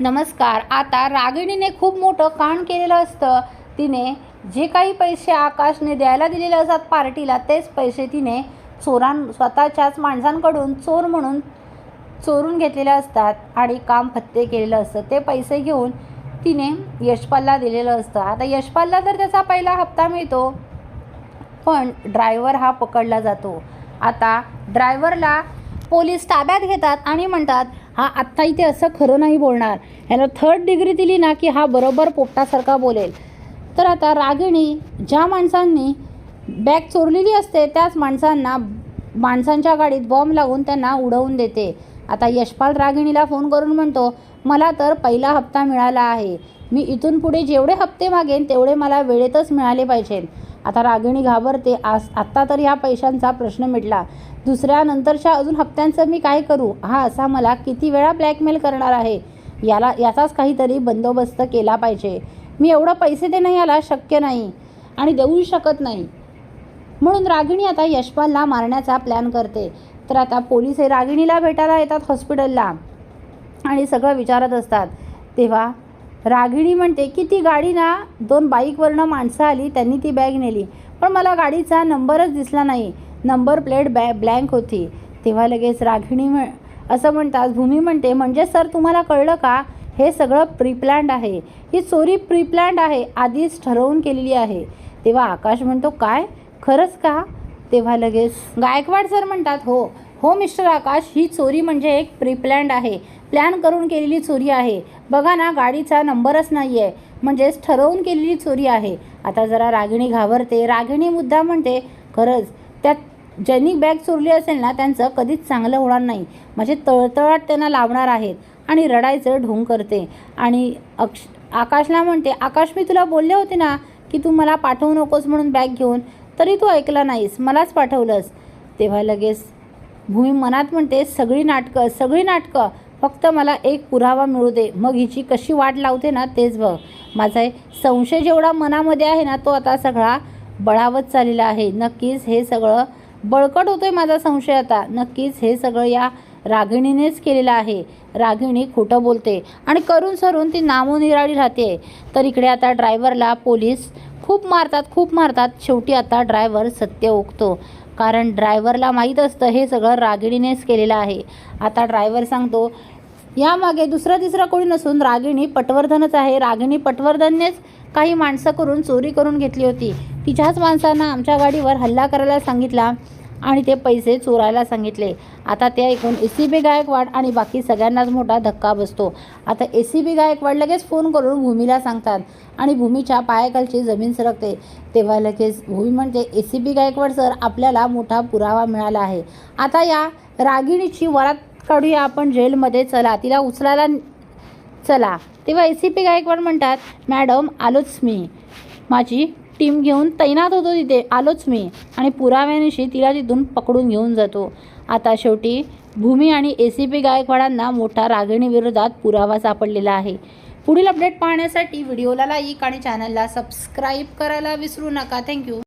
नमस्कार. आता रागिणीने खूप मोठं कांड केलेलं असतं. तिने जे काही पैसे आकाशने द्यायला दिलेले असतात पार्टीला तेच पैसे तिने चोरां स्वतःच्याच माणसांकडून चोर म्हणून चोरून घेतलेले असतात आणि काम फत्ते केलेलं असतं. ते पैसे घेऊन तिने यशपालला दिलेलं असतं. आता यशपालला तर त्याचा पहिला हप्ता मिळतो पण ड्रायव्हर हा पकडला जातो. आता ड्रायव्हरला पोलीस ताब्यात घेतात आणि म्हणतात हा आत्ता इथे असं खरं नाही बोलणार. ह्याला थर्ड डिग्री दिली ना की हा बरोबर पोपटासारखा बोलेल. तर आता रागिणी ज्या माणसांनी बॅग चोरलेली असते त्याच माणसांना माणसांच्या गाडीत बॉम्ब लावून त्यांना उडवून देते. आता यशपाल रागिणीला फोन करून म्हणतो मला तर पहिला हप्ता मिळाला आहे. मी इथून पुढे जेवढे हप्ते मागेन तेवढे मला वेळेतच मिळाले पाहिजेत आता रागिणी घाबरते. आज आत्ता तर ह्या पैशांचा प्रश्न मिटला. दुसऱ्या नंतरच्या अजून हप्त्यांचं मी काय करू? हा असा मला किती वेळा ब्लॅकमेल करणार आहे? याला याचाच काहीतरी बंदोबस्त केला पाहिजे. मी एवढं पैसे देणं याला शक्य नाही आणि देऊ शकत नाही. म्हणून रागिणी आता यशपालला मारण्याचा प्लॅन करते. तर आता पोलीस हे रागिणीला भेटायला येतात हॉस्पिटलला आणि सगळं विचारत असतात. तेव्हा रागिणी म्हणते की ती गाडी ना दोन बाईकवरनं माणसं आली त्यांनी ती बॅग नेली. पण मला गाडीचा नंबरच दिसला नाही. नंबर प्लेट बॅ ब्लँक होती. तेव्हा लगेच रागिणी म्हण असं म्हणतात भूमी म्हणते म्हणजे सर तुम्हाला कळलं का? हे सगळं प्रीप्लॅन्ड आहे. ही चोरी प्रीप्लॅन्ड आहे आधीच ठरवून केलेली आहे. तेव्हा आकाश म्हणतो काय? खरंच का? तेव्हा लगेच गायकवाड सर म्हणतात हो हो मिस्टर आकाश ही चोरी म्हणजे एक प्रीप्लॅन्ड आहे. प्लॅन करून केलेली चोरी आहे. बघा ना गाडीचा नंबरच नाही आहे म्हणजेच ठरवून केलेली चोरी आहे. आता जरा रागिणी घाबरते. रागिणी मुद्दा म्हणते खरंच त्यात ज्यांनी बॅग चोरली असेल ना त्यांचं कधीच चांगलं होणार नाही. म्हणजे तळतळाट त्यांना लावणार आहेत आणि रडायचं ढोंग करते. आणि अक्ष आकाशला म्हणते आकाश मी तुला बोलले होते ना की तू मला पाठवू नकोस म्हणून बॅग घेऊन तरी तू ऐकला नाहीस. मलाच पाठवलंस. तेव्हा लगेच भूमी मनात म्हणते सगळी नाटकं सगळी नाटकं फक्त मला एक पुरावा मिळू दे. मग हिची कशी वाट लावते ना तेच बघ. माझा संशय जेवढा मनामध्ये आहे ना तो आता सगळा बळावत चाललेला आहे. नक्कीच हे सगळं बळकट होतोय माझा संशय आता. नक्कीच हे सगळं या रागिणीनेच केलेलं आहे. रागिणी खोटं बोलते. आणि करून सरून ती नामोनिराळी राहते. तर इकडे आता ड्रायव्हरला पोलीस खूप मारतात खूप मारतात. शेवटी आता ड्रायव्हर सत्य ओकतो. कारण ड्रायव्हरला माहीत असतं हे सगळं रागिणीनेच केलेलं आहे. आता ड्रायव्हर सांगतो यामागे दुसरं तिसरं कोणी नसून रागिणी पटवर्धनच आहे. रागिणी पटवर्धननेच काही माणसं करून चोरी करून घेतली होती. तिच्याच माणसांना आमच्या गाडीवर हल्ला करायला सांगितला. आणि ते पैसे चोरायला सांगितले. आता ते ऐकून ए सी बी गायकवाड आणि बाकी सगळ्यांनाच मोठा धक्का बसतो. आता ए सी बी गायकवाड लगेच फोन करून भूमीला सांगतात आणि भूमीच्या पायाखालची जमीन सरकते. तेव्हा लगेच भूमी म्हणते A C B Gaikwad sir आपल्याला मोठा पुरावा मिळाला आहे. आता या रागिणीची वरात काढूया आपण जेलमध्ये. चला तिला उचलायला चला. तेव्हा ए सी पी गायकवाड म्हणतात मॅडम आलोच मी. माझी टीम घेऊन तैनात होतो तिथे. आलोच मी. आणि पुराव्यानिशी तिला तिथून पकडून घेऊन जातो. आता शेवटी भूमी आणि ए सी पी गायकवाडांना मोठा रागिणीविरोधात पुरावा सापडलेला आहे. पुढील अपडेट पाहण्यासाठी व्हिडिओला लाईक आणि चॅनलला सबस्क्राईब करायला विसरू नका. थँक्यू